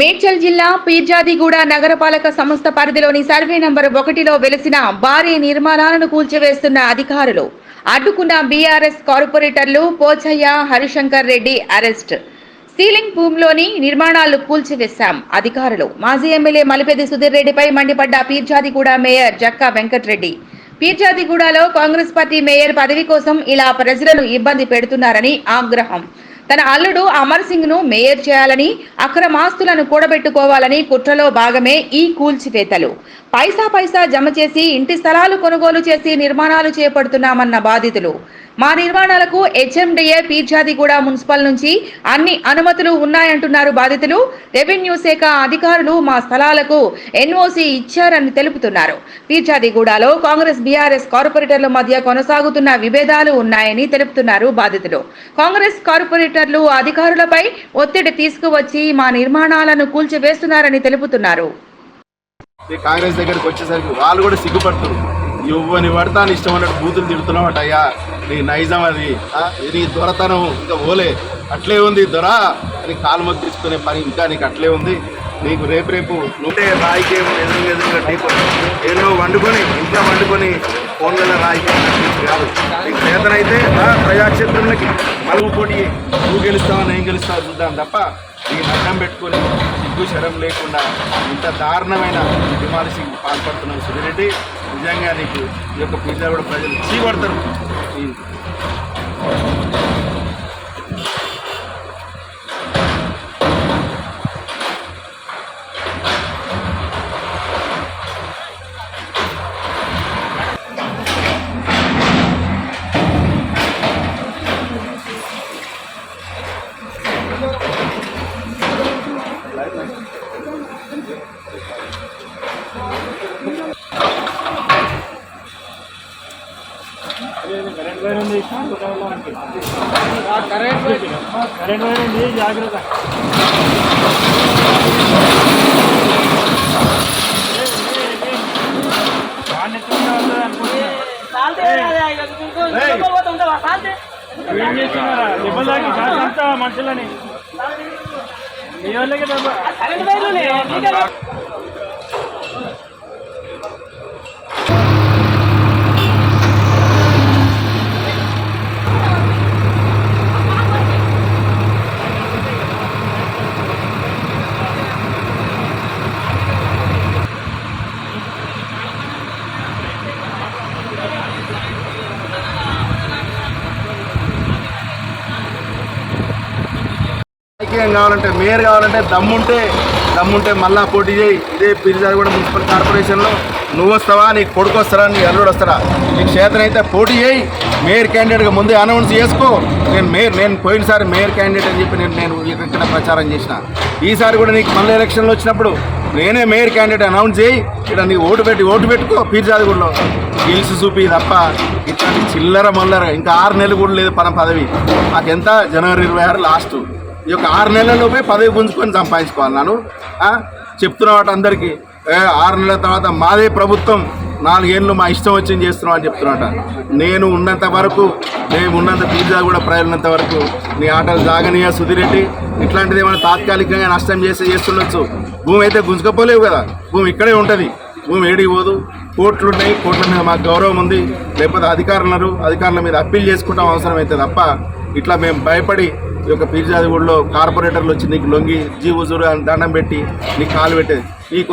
మేడ్చల్ జిల్లా పీర్జాదిగూడ నగరపాలక సంస్థ పరిధిలోని సర్వే నంబర్ ఒకటిలో వెలిసిన భారీ నిర్మాణాలను కూల్చివేస్తున్న అధికారులు. అడ్డుకున్న బీఆర్ఎస్ కార్పొరేటర్లు పోచయ్య హరిశంకర్ రెడ్డి అరెస్ట్. సీలింగ్ భూమిలోని నిర్మాణాలు కూల్చివేశాం అధికారులు. మాజీ ఎమ్మెల్యే మలిపేది సుధీర్ రెడ్డిపై మండిపడ్డ పీర్జాదిగూడ మేయర్ జక్కా వెంకట్రెడ్డి. పీర్జాదిగూడలో కాంగ్రెస్ పార్టీ మేయర్ పదవి కోసం ఇలా ప్రజలను ఇబ్బంది పెడుతున్నారని ఆగ్రహం. తన అల్లుడు అమర్ సింగ్ను మేయర్ చేయాలని అక్రమాస్తులను కూడబెట్టుకోవాలని కుట్రలో భాగమే ఈ కూల్చివేతలు. పైసా పైసా జమ చేసి ఇంటి స్థలాలు కొనుగోలు చేసి నిర్మాణాలు చేపడుతున్నామన్న బాధితులు. మా నిర్మాణాలకు హెచ్ఎండిఏ పీర్జాదిగూడ మున్సిపల్ నుంచి అన్ని అనుమతులు ఉన్నాయంటున్నారు బాధితులు. రెవెన్యూ శాఖ అధికారులు మా స్థలాలకు ఎన్ఓసి ఇచ్చారని తెలుపుతున్నారు. పీర్జాదిగూడలో కాంగ్రెస్ బీఆర్ఎస్ కార్పొరేటర్ల మధ్య కొనసాగుతున్న విభేదాలు ఉన్నాయని తెలుపుతున్నారు బాధితులు. కాంగ్రెస్ కాంట్రాక్టర్లు అధికారులపై ఒత్తిడి తీసుకువచ్చి మా నిర్మాణాలను కూల్చివేస్తున్నారని తెలుపుతున్నారు. కాంగ్రెస్ దగ్గరికి వచ్చేసరికి వాళ్ళు కూడా సిగ్గుపడుతున్నారు. ఇవ్వని పడతాను ఇష్టం అన్నట్టు బూతులు తిడుతున్నాం అటయ్యా. నీ నైజం అది. నీ దొరతనం ఇంకా ఓలే. అట్లే ఉంది దొర అని కాలుమొక్కి తీసుకునే పని ఇంకా నీకు అట్లే ఉంది. నీకు రేపు రేపు నువ్వే రాయికేం ఎదురు ఎదురుగా నీకు ఎన్నో వండుకొని ఇంట్లో వండుకొని ఫోన్లలో రాయికేం కాదు. నీకు చేతనైతే ప్రజాక్షేత్రంలోకి మలుగు పోటీ నువ్వు గెలుస్తావా నేను గెలుస్తావా చూద్దాం తప్ప నీ నష్టం పెట్టుకొని సిగ్గు శరం లేకుండా ఇంత దారుణమైన డిమాలిసింగ్ పాల్పడుతున్నావు సుధిరెడ్డి నిజంగా నీకు ఈ యొక్క పిజ్జా కూడా ప్రజలు చీపడతారు ఈ కరెంట్ ఉంది జాగ్రత్త. దెబ్బలు తాకి మనుషులని మీ వాళ్ళకి దెబ్బ కావాలంటే మేయర్ కావాలంటే దమ్ముంటే దమ్ముంటే మళ్ళా పోటీ చేయి. ఇదే పిరిజారిగూడ మున్సిపల్ కార్పొరేషన్లో. నువ్వు వస్తావా నీ కొడుకు వస్తారా నీ అల్లుడు వస్తారా నీకు చేతనైతే పోటీ చేయి. మేయర్ క్యాండిడేట్గా ముందే అనౌన్స్ చేసుకో. నేను మేయర్ నేను పోయినసారి మేయర్ క్యాండిడేట్ అని చెప్పి నేను నేను ఇక్కడ ప్రచారం చేసిన. ఈసారి కూడా నీకు మళ్ళీ ఎలక్షన్లు వచ్చినప్పుడు నేనే మేయర్ క్యాండిడేట్ అనౌన్స్ చేయి. ఇక్కడ నీకు ఓటు పెట్టి ఓటు పెట్టుకో పీర్జాదిగూడలో. గెలిచి చూపి తప్ప ఇట్లాంటి చిల్లర మల్లర ఇంకా ఆరు నెలలు కూడా లేదు పన పదవి. మాకెంత? జనవరి ఇరవై ఆరు లాస్ట్. ఈ యొక్క ఆరు నెలల్లోపే పదవి గుంజుకొని సంపాదించుకోవాలి నేను చెప్తున్నా వాటి అందరికీ ఆరు నెలల తర్వాత మాదే ప్రభుత్వం నాలుగేళ్ళు మా ఇష్టం వచ్చింది చేస్తున్నాం అని చెప్తున్నట. నేను ఉన్నంత వరకు మేము ఉన్నంత పిజ్జా కూడా ప్రజలున్నంత వరకు నీ ఆటలు సాగనీయ సుధిరెడ్డి ఇట్లాంటిది ఏమైనా తాత్కాలికంగా నష్టం చేసి చేస్తుండొచ్చు. భూమి అయితే గుంజుకపోలేవు కదా. భూమి ఇక్కడే ఉంటుంది. భూమి ఏడికి పోదు. కోట్లు ఉన్నాయి కోట్ల మీద మాకు గౌరవం ఉంది. లేకపోతే అధికారులు అధికారుల మీద అప్పీల్ చేసుకుంటాం అవసరమైతే తప్ప ఇట్లా మేము భయపడి ఈ యొక్క పీర్జాదిగూడలో కార్పొరేటర్లు వచ్చి నీకు లొంగి జీవుజురు అని దండం పెట్టి నీకు కాలు పెట్టేది. నీకు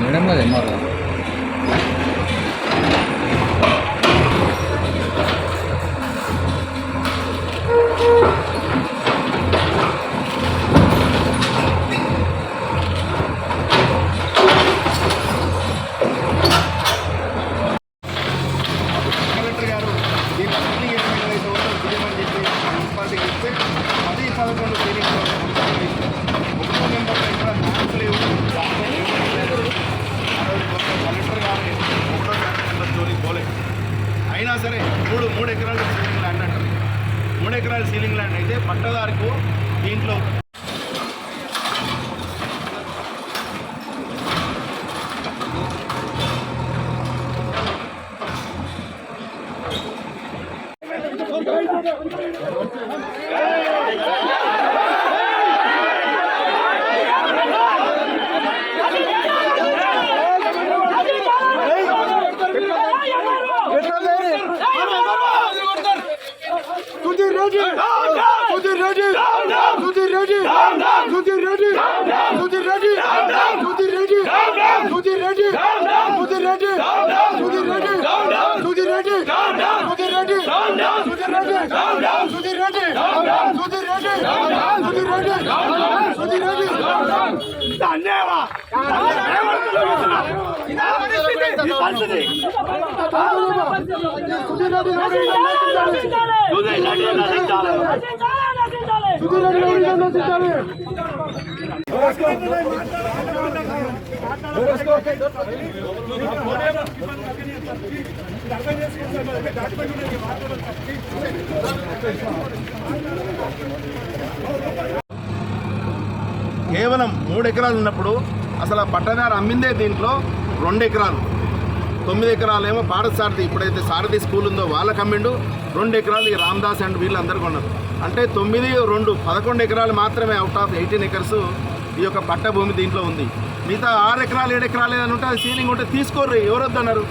Teorema de Morgan. Tudir Rajiv! Tudir Rajiv! Tudir Rajiv! Tudir Rajiv! నశించాలి కేవలం మూడు ఎకరాలు ఉన్నప్పుడు అసలు ఆ పట్టదారు అమ్మిందే దీంట్లో రెండు ఎకరాలు. తొమ్మిది ఎకరాలేమో భారత్ సారథి ఇప్పుడైతే సారథి స్కూల్ ఉందో వాళ్ళకి అమ్మిండు. రెండు ఎకరాలు ఈ రామ్దాస్ అండ్ వీళ్ళందరూ కొన్నారు. అంటే తొమ్మిది రెండు పదకొండు ఎకరాలు మాత్రమే అవుట్ ఆఫ్ ఎయిటీన్ ఎకర్స్ ఈ యొక్క పట్టభూమి దీంట్లో ఉంది. మిగతా ఆరు ఎకరాలు ఏడు ఎకరాలు ఏదైనా ఉంటే అది సీలింగ్ ఉంటే తీసుకోర్రు ఎవరొద్దన్నారు?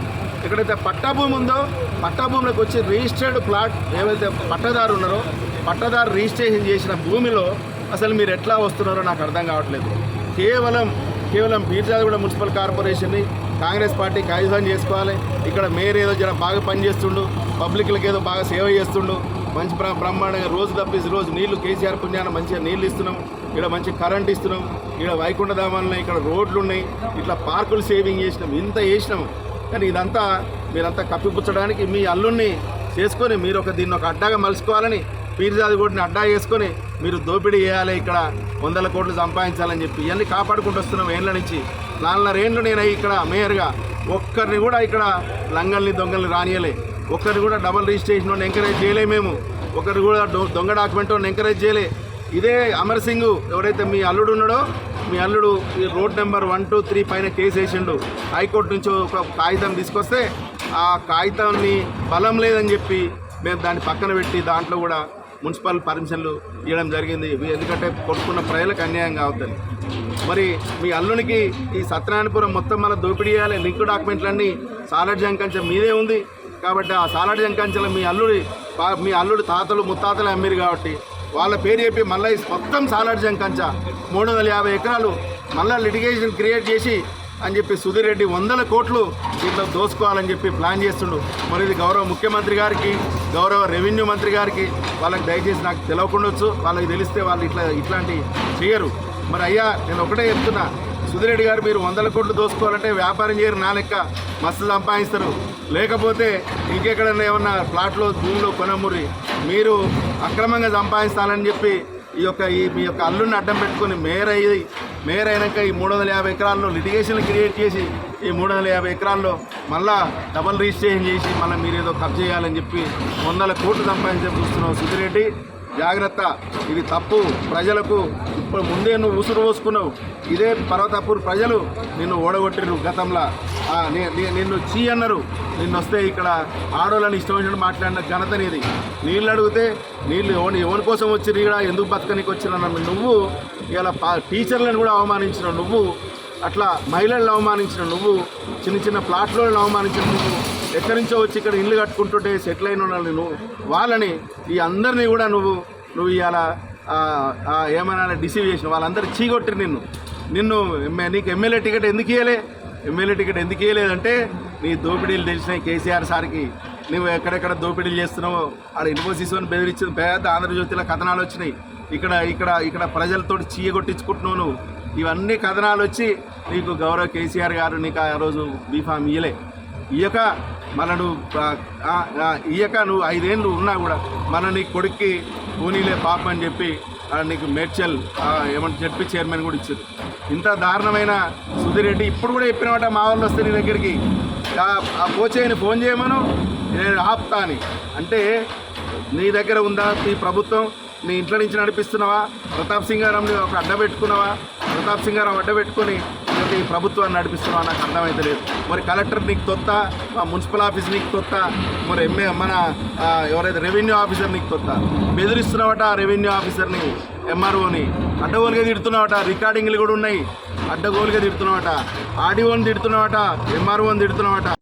ఎక్కడైతే పట్టా భూమి ఉందో పట్టా భూమిలోకి వచ్చి రిజిస్టర్డ్ ప్లాట్ ఏవైతే పట్టదారు ఉన్నారో పట్టదారు రిజిస్ట్రేషన్ చేసిన భూమిలో అసలు మీరు ఎట్లా వస్తున్నారో నాకు అర్థం కావట్లేదు. కేవలం కేవలం బీర్జాదిగూడ మున్సిపల్ కార్పొరేషన్ని కాంగ్రెస్ పార్టీ కాగితం చేసుకోవాలి. ఇక్కడ మేయర్ ఏదో జర బాగా పనిచేస్తుండు పబ్లిక్లకు ఏదో బాగా సేవ చేస్తుండు మంచి బ్ర- బ్రహ్మాండంగా రోజు తప్పేసి రోజు నీళ్ళు కేసీఆర్ పుణ్యాన మంచిగా నీళ్ళు ఇస్తున్నాం ఇక్కడ మంచి కరెంట్ ఇస్తున్నాం ఇక్కడ వైకుంఠ ఇక్కడ రోడ్లు ఉన్నాయి ఇట్లా పార్కులు సేవింగ్ చేసినాం ఇంత చేసినాం. కానీ ఇదంతా మీరంతా కప్పిపుచ్చడానికి మీ అల్లుడిని చేసుకొని మీరు ఒక దీన్ని ఒక అడ్డాగా మలుచుకోవాలని పీర్జాది కోటిని అడ్డా చేసుకొని మీరు దోపిడీ చేయాలి ఇక్కడ వందల కోట్లు సంపాదించాలని చెప్పి. ఇవన్నీ కాపాడుకుంటూ వస్తున్నాం ఏళ్ళ నుంచి. నాలుగున్నరేళ్ళు నేను ఇక్కడ మేయర్గా. ఒక్కరిని కూడా ఇక్కడ లంగల్ని దొంగల్ని రానియలే. ఒక్కరిని కూడా డబల్ రిజిస్ట్రేషన్ వాడిని ఎంకరేజ్ చేయలే మేము. ఒకరు కూడా దొంగ డాక్యుమెంట్ వాడిని ఎంకరేజ్ చేయలే. ఇదే అమర్ సింగ్ ఎవరైతే మీ అల్లుడు ఉన్నాడో మీ అల్లుడు ఈ road number one two three పైన కేసు వేసిండు. హైకోర్టు నుంచి ఒక కాగితం తీసుకొస్తే ఆ కాగితాన్ని బలం లేదని చెప్పి మేము దాన్ని పక్కన పెట్టి దాంట్లో కూడా మున్సిపల్ పర్మిషన్లు ఇవ్వడం జరిగింది. ఎందుకంటే కొట్టుకున్న ప్రజలకు అన్యాయం కావద్దని. మరి మీ అల్లునికి ఈ సత్యనారాయణపురం మొత్తం మన దోపిడీ చేయాలి. లింక్ డాక్యుమెంట్లన్నీ సాలడ్ జంకంచె మీదే ఉంది. కాబట్టి ఆ సాలడ్ జంకంచెలో మీ అల్లుడి మీ అల్లుడి తాతలు ముత్తాతలు అమ్మిరు కాబట్టి వాళ్ళ పేరు చెప్పి మళ్ళీ మొత్తం సాలడ్ కంచ మూడు వందల యాభై ఎకరాలు మళ్ళీ లిటిగేషన్ క్రియేట్ చేసి అని చెప్పి సుధీర్ రెడ్డి వందల కోట్లు దీంట్లో దోసుకోవాలని చెప్పి ప్లాన్ చేస్తుండు. మరి ఇది గౌరవ ముఖ్యమంత్రి గారికి గౌరవ రెవెన్యూ మంత్రి గారికి వాళ్ళకి దయచేసి నాకు తెలియకుండొచ్చు వాళ్ళకి తెలిస్తే వాళ్ళు ఇట్లా ఇట్లాంటి చేయరు. మరి అయ్యా నేను ఒకటే చెప్తున్నా. సుధిరెడ్డి గారు మీరు వందల కోట్లు దోసుకోవాలంటే వ్యాపారం చేయరు నా లెక్క. మస్తు సంపాదిస్తారు. లేకపోతే ఇంకెక్కడన్నా ఏమన్నా ప్లాట్లో భూమిలో కొనమురి మీరు అక్రమంగా సంపాదిస్తానని చెప్పి ఈ యొక్క ఈ మీ యొక్క అల్లుని అడ్డం పెట్టుకొని మేయర్ అయ్యి మేయర్ అయినాక ఈ మూడు వందల యాభై ఎకరాల్లో లిటిగేషన్ క్రియేట్ చేసి ఈ మూడు వందల యాభై ఎకరాల్లో మళ్ళా డబల్ రిజిస్ట్రేషన్ చేసి మళ్ళీ మీరు ఏదో కబ్జా చేయాలని చెప్పి వందల కోట్లు సంపాదించే చూస్తున్నాం సుధిరెడ్డి జాగ్రత్త. ఇది తప్పు. ప్రజలకు ఇప్పుడు ముందే నువ్వు ఉసురు పోసుకున్నావు. ఇదే పర్వతపూర్ ప్రజలు నిన్ను ఓడగొట్టిరు గతంలో. నిన్ను చీ అన్నారు. నిన్ను వస్తే ఇక్కడ ఆడోళ్ళని ఇష్టం వచ్చినట్టు మాట్లాడిన ఘనత నీది. నీళ్ళు అడిగితే నీళ్ళు ఎవరి ఎవరి కోసం వచ్చి ఇక్కడ ఎందుకు బతకనికి వచ్చిన నువ్వు ఇలా టీచర్లను కూడా అవమానించిన నువ్వు. అట్లా మహిళలను అవమానించిన నువ్వు. చిన్న చిన్న ప్లాట్లను అవమానించిన నువ్వు. ఎక్కడి నుంచో వచ్చి ఇక్కడ ఇల్లు కట్టుకుంటుంటే సెటిల్ అయిన వాళ్ళని నువ్వు. వాళ్ళని ఈ అందరినీ కూడా నువ్వు నువ్వు ఇలా ఏమైనా డిసీవ్ చేసిన వాళ్ళందరూ చీగొట్టి నిన్ను. నిన్ను నీకు ఎమ్మెల్యే టికెట్ ఎందుకు ఇవ్వలే ఎమ్మెల్యే టికెట్ ఎందుకు ఇవ్వలేదంటే నీ దోపిడీలు తెలిసినాయి కేసీఆర్ సార్కి. నువ్వు ఎక్కడెక్కడ దోపిడీలు చేస్తున్నావో ఆడ ఇన్ఫోసిస్ అని బెదిరించిన పెద్ద ఆంధ్రజ్యోతిలో కథనాలు వచ్చినాయి. ఇక్కడ ఇక్కడ ఇక్కడ ప్రజలతో చీయగొట్టించుకుంటున్నావు నువ్వు. ఇవన్నీ కథనాలు వచ్చి నీకు గౌరవ కేసీఆర్ గారు నీకు ఆ రోజు బీఫామ్ ఇయ్యలే. ఇయ్యక మన నువ్వు ఈయక ఇయ్యక నువ్వు ఐదేళ్ళు ఉన్నా కూడా మన నీ కొడుక్కి కూనీలే పాప అని చెప్పి నీకు మేడ్చల్ ఏమంటే జడ్పీ చైర్మన్ కూడా ఇచ్చారు. ఇంత దారుణమైన సుధీరెడ్డి ఇప్పుడు కూడా చెప్పినమాట మా వాళ్ళు వస్తే నీ దగ్గరికి. ఆ- ఆ పోచేయని ఫోన్ చేయమను నేను ఆపుతా అని. అంటే నీ దగ్గర ఉందా ఈ ప్రభుత్వం? నీ ఇంట్లో నుంచి నడిపిస్తున్నావా? ప్రతాప్ సింగారాంని ఒక అడ్డ పెట్టుకున్నావా? ప్రతాప్ సింగారాం అడ్డ పెట్టుకొని లేకపోతే ఈ ప్రభుత్వాన్ని నడిపిస్తున్నావా? నాకు అర్థమైతే లేదు. మరి కలెక్టర్ నీకు తొత్త? మున్సిపల్ ఆఫీస్ నీకు తొత్త? మరి ఎంఏ మన ఎవరైతే రెవెన్యూ ఆఫీసర్ నీకు తొత్త? బెదిరిస్తున్నావట ఆ రెవెన్యూ ఆఫీసర్ని ఎంఆర్ఓని. అడ్డగోలుగా తిడుతున్నావట రికార్డింగ్లు కూడా ఉన్నాయి. అడ్డగోలుగా తిడుతున్నావట ఆడియోని తిడుతున్నావట ఎంఆర్ఓని తిడుతున్నావట.